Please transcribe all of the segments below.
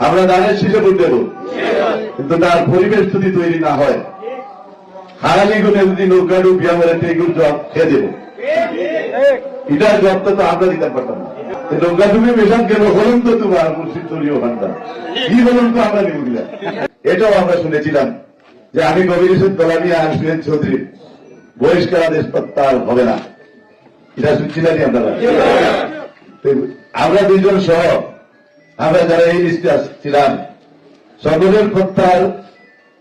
আমরা দানের শীষে ভোট দেব কিন্তু তার পরিবেশ যদি তৈরি না হয় হারালি গুণে যদি নৌকা ডুবিয়া মেরে টেগুর জব খেয়ে দেব। এটার জবটা তো আমরা দিতে পারতাম না। এই নৌকা ডুবি মিশন কেন হলুন তো তোমার মুর্শিদ কি হলুন তো আমরা নিব এটাও আমরা শুনেছিলাম যে আমি কবির হোসেন আর সুরেন চৌধুরী বহিষ্কার আদেশ প্রত্যাহার হবে না। এটা শুনছিলেন আপনারা। আমরা দুইজন সহ আমরা যারা এই লিস্টে ছিলাম সকলের প্রত্যাহার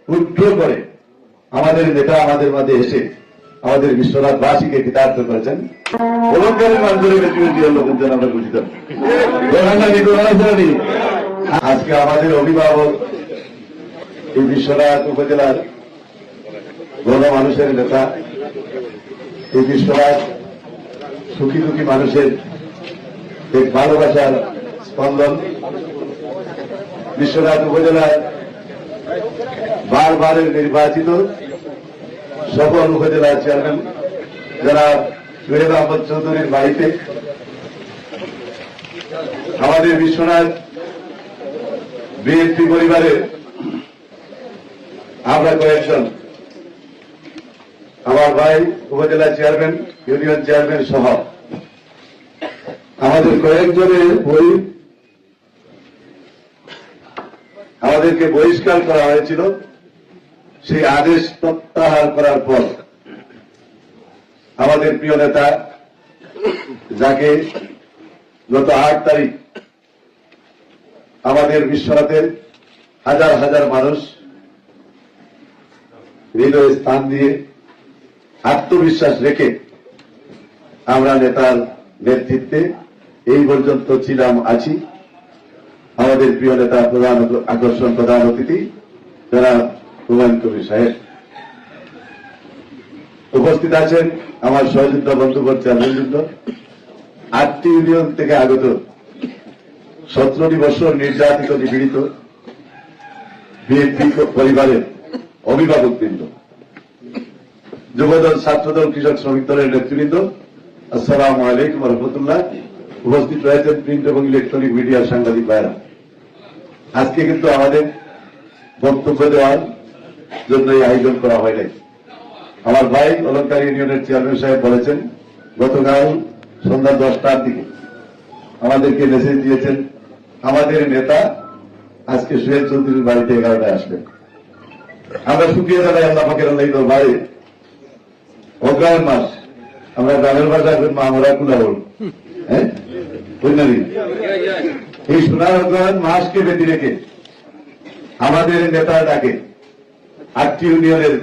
উদ্র করে আমাদের নেতা, আমাদের মাঝে এসে আমাদের বিশ্বনাথ বাসীকে কৃতার্থ করেছেন। আজকে আমাদের অভিভাবক এই বিশ্বনাথ উপজেলার গণ মানুষের নেতা, এই বিশ্বনাথ সুখী দুঃখী মানুষের এক ভালোবাসার স্পন্দন বিশ্বনাথ উপজেলার বারবারের নির্বাচিত সকল উপজেলার চেয়ারম্যান যারা সোহেব আহমদ চৌধুরীর বাড়িতে। আমাদের বিশ্বনাথ বিএনপি পরিবারের আমরা কয়েকজন। আমার ভাই উপজেলা চেয়ারম্যান, ইউনিয়ন চেয়ারম্যান সহ। আমাদের কয়েকজনের বই আমাদেরকে বহিষ্কার করা হয়েছিল। সেই আদেশ প্রত্যাহার করার পর আমাদের প্রিয় নেতা যাকে গত আট তারিখ আমাদের বিশ্বনাথের হাজার হাজার মানুষ হৃদয়ে স্থান দিয়ে আত্মবিশ্বাস রেখে আমরা নেতার নেতৃত্বে এই পর্যন্ত ছিলাম আছি। আমাদের প্রিয় নেতা, প্রধান আকর্ষণ, প্রধান অতিথি, যারা হুমায়ুন কবির সাহেব উপস্থিত আছেন আমার সহযোদ্ধা বন্ধুবর চেয়ারম্যানবৃন্দ আটটি ইউনিয়ন থেকে আগত সতেরোটি বছর নির্যাতিত, নিপীড়িত বিএনপি পরিবারের অভিভাবকবৃন্দ যুবদল, ছাত্রদল, কৃষক শ্রমিক দলের নেতৃবৃন্দ, আসসালাম আলাইকুম রহমতুল্লাহ। উপস্থিত রয়েছেন প্রিন্ট এবং ইলেকট্রনিক মিডিয়ার সাংবাদিক ভাইরা আজকে কিন্তু আমাদের বক্তব্য দেওয়ার জন্য এই আয়োজন করা হয় নাই। আমার ভাই অলঙ্কার ইউনিয়নের চেয়ারম্যান সাহেব বলেছেন, গতকাল সন্ধ্যা দশটার দিকে আমাদেরকে মেসেজ দিয়েছেন, আমাদের নেতা আজকে সুয়েদ চৌধুরীর বাড়িতে এগারোটায় আসবেন। আমরা শুকিয়ে জানাই আল্লাহ পাকের আল্লাহ বাড়ি অগ্রায়ণ মাস, আমরা গ্রামের ভাষায় মা আমরা কুলা হ্যাঁ? এই সোনার অগ্রহণ মাসকে বেঁধে রেখে আমাদের নেতা ডাকে আটটি ইউনিয়নের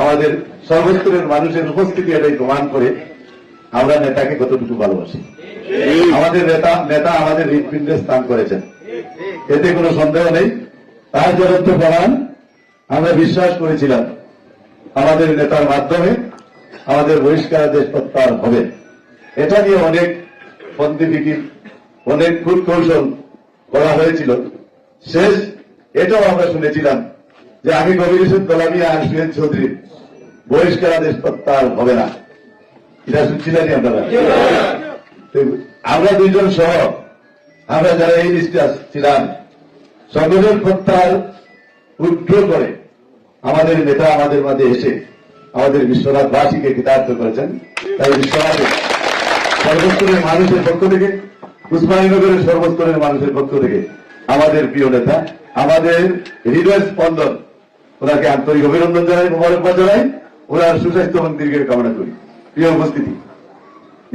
আমাদের সর্বস্তরের মানুষের উপস্থিতি এটাই প্রমাণ করে আমরা নেতাকে কতটুকু ভালোবাসি। আমাদের নেতা নেতা আমাদের হৃদপিণ্ডে স্থান করেছেন। এতে কোনো সন্দেহ নেই। তার জ্বলন্ত প্রমাণ আমরা বিশ্বাস করেছিলাম আমাদের নেতার মাধ্যমে আমাদের বহিষ্কার দেশ প্রত্যাহার হবে। এটা নিয়ে অনেক পন্থীফিকির অনেক কূট কৌশল করা হয়েছিল। শেষ, এটাও আমরা শুনেছিলাম যে আমি হোসেন গোলামি আর সুয়েদ চৌধুরী বহিষ্কার আদেশ প্রত্যাহার হবে না। এটা শুনছিলেন আপনারা? আমরা দুইজন সহ, আমরা যারা এই লিস্টে ছিলাম সকলের প্রত্যাহার উদ্র করে আমাদের নেতা আমাদের মাঝে এসে আমাদের বিশ্বনাথ বাসীকে কৃতার্থ করেছেন। তাই বিশ্বনাথের সর্বস্তরের মানুষের পক্ষ থেকে উসমানীনগরের সর্বস্তরের মানুষের পক্ষ থেকে আমাদের প্রিয় নেতা, আমাদের হৃদয় স্পন্দন, ওনাকে আন্তরিক অভিনন্দন জানাই, মোবারকবাদ জানাই, ওনার সুস্বাস্থ্য দীর্ঘের কামনা করি। প্রিয় উপস্থিতি,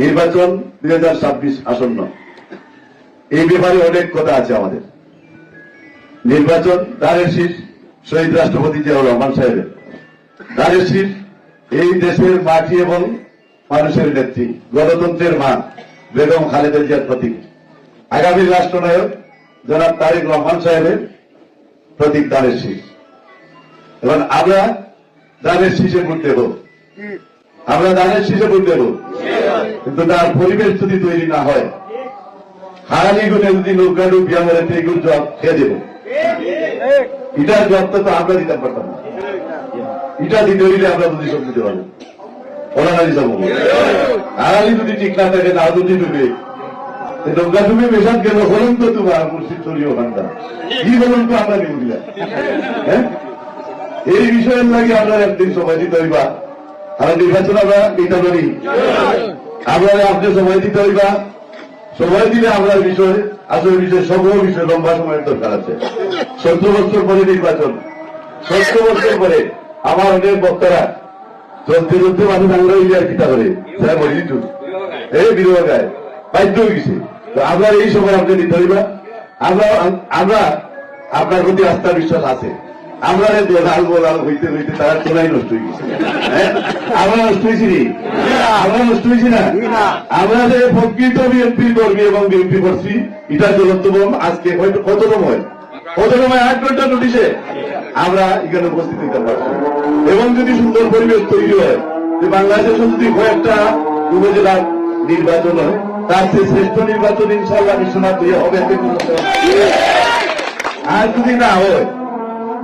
নির্বাচন দুই আসন্ন। এই ব্যাপারে অনেক কথা আছে আমাদের। নির্বাচন দানের শীষ শহীদ রাষ্ট্রপতি জিয়াউর রহমান সাহেবের। দানের শীষ এই দেশের মাটি এবং মানুষের নেত্রী, গণতন্ত্রের মা, বেগম খালেদা জিয়ার প্রতীক। আগামী রাষ্ট্রনায়ক জনাব তারেক রহমান সাহেবের প্রতীক দানের শীষ। এবং আমরা দানের শীষে ভোট দেব। আমরা দানের শীষে ভোট দেব। কিন্তু তার পরিবেশ যদি তৈরি না হয় হারানি গুণে যদি নৌকা ডুবিয়া মেরে টেগুর জব খেয়ে দেব। এটার জবটা তো আমরা দিতে পারতাম না। এটা দিতে হইলে আমরা যদি সব দিতে পারব না দিতে হারানি যদি ঠিক না থাকে যদি ডুবে নৌকা তুমি মেশান কেন? বলুন তো তোমার মুর্শিদ তরি ওখানটা কি বলুন তো আমরা দিলাম? হ্যাঁ? এই বিষয়ের লাগে আমরা একদিন সময় দিতে হইবা। আর নির্বাচন আমরা দিতে পারি। আমরা আপনি সময় দিতে হইবা। সময় দিলে আমরা বিষয়, আসলে বিষয় সব বিষয় লম্বা সময়ের দরকার আছে। চোদ্দ বছর পরে নির্বাচন। চোদ্দ বছর পরে আমার অনেক বক্তারা চলতে চলতে মানুষ আমরা ইলিয়ার কিতা করে? স্যার বলি এই বিরোধ গায় বাধ্য হয়ে গেছে তো এই সময় আপনি দিতে হইবা। আমরা আমরা আপনার প্রতি আস্থা বিশ্বাস আছে। আমরা দোলাল বোলাল হইতে হইতে তারা তোলাই নষ্ট হয়ে হ্যাঁ? আমরা নষ্ট হয়েছি আমরা নষ্ট হয়েছি না? আমরা যে প্রকৃত বিএনপি কর্মী এবং বিএনপি করছি এটা চূড়ান্তম আজকে হয়তো কত সময়? কত সময়? আট ঘণ্টা নোটিশে আমরা এখানে উপস্থিত হইতে পারছি এবং যদি সুন্দর পরিবেশ তৈরি হয়, যে বাংলাদেশে যদি কয়েকটা উপজেলা নির্বাচন হয় তার চেয়ে শ্রেষ্ঠ নির্বাচন ইনশাল্লাহ বিশ্বনাথ হইয়া হবে। আর যদি না হয়,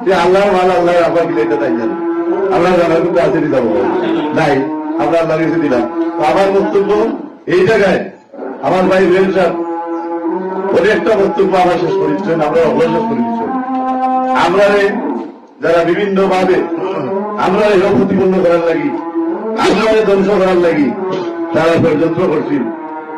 যে আল্লাহ ভালো আল্লাহ আবার গেলে এটা তাই জানি। আমরা জানার কিন্তু আছে দিতে পারব নাই, আমরা আল্লাহ কাছে দিলাম। আমার বক্তব্য এই জায়গায়, আমার ভাই রেল সাহেব, অনেকটা বক্তব্য আমার শেষ করে দিচ্ছেন, আমরা শেষ করে দিচ্ছেন। আমরা যারা বিভিন্ন ভাবে আমরা এরা প্রতিপন্ন করার লাগি, আমরা ধ্বংস করার লাগি, তারা ষড়যন্ত্র করছি।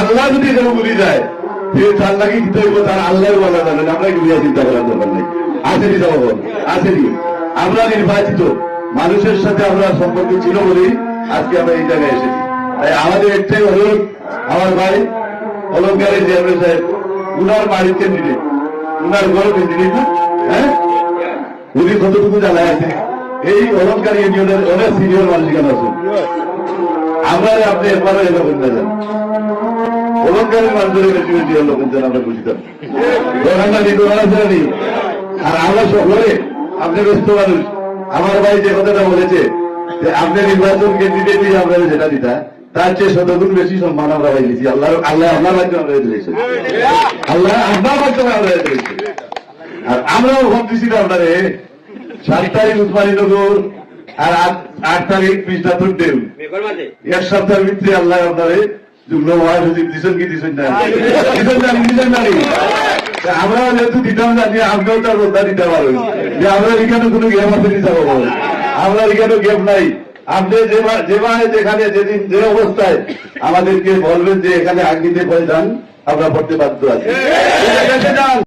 আল্লাহ যদি যায় তার কি তার আল্লাহর বলা আমরা চিন্তা করার দরকার আসেনি আসেনি আমরা নির্বাচিত। মানুষের সাথে আমরা সম্পর্ক ছিল বলেই আজকে আমরা এই জায়গায় এসেছি। তাই আমাদের একটাই অনুরোধ, আমার ভাই, অলঙ্কারের চেয়ারম্যান সাহেব, উনার বাড়িতে নিলে উনার ঘর ক্যান্ডিডেট না হ্যাঁ? উনি কতটুকু জানায় আছে? এই অলঙ্কার ইউনিয়নের অনেক সিনিয়র মানুষ কেন আছেন আমরা আপনি একবারও এলো করতে যান অলঙ্কারের মানুষের বেশি বেশি হলো, কিন্তু আমরা বুঝতাম আছে? আর আমরা সকলে, আপনি ব্যস্ত মানুষ। আমার ভাই যে কথাটা বলেছে, যে আপনি নির্বাচন ক্যান্ডিডেট আমরা যেটা দিতা তার চেয়ে শতগুণ বেশি সম্মান আমরা পাইছি আল্লাহ আল্লাহ আপনার মাধ্যমে আমরা দিয়েছি আল্লাহ আপনার মাধ্যমে আমরা দিয়েছি আর আমরাও ভাবতেছি না আপনারে। সাত তারিখ উসমানীনগর আর আট- তারিখ বিশনাথুর দেউ এক সপ্তাহের ভিতরে আল্লাহ আপনারে মহাসচিব দিছেন কি দিছেন না? জানি দিছেন জানি আমরা যেহেতু দিতাম জানি আমরাও তার বন্ধা দিতে পারো যে আমরা এখানে কোনো গেম আছে দিতে পারব আমরা এখানে গেম নাই। আপনি যেভাবে যেখানে যেদিন যে অবস্থায় আমাদেরকে বলবেন যে এখানে আগ দিতে যান আমরা পড়তে বাধ্য আছি যান।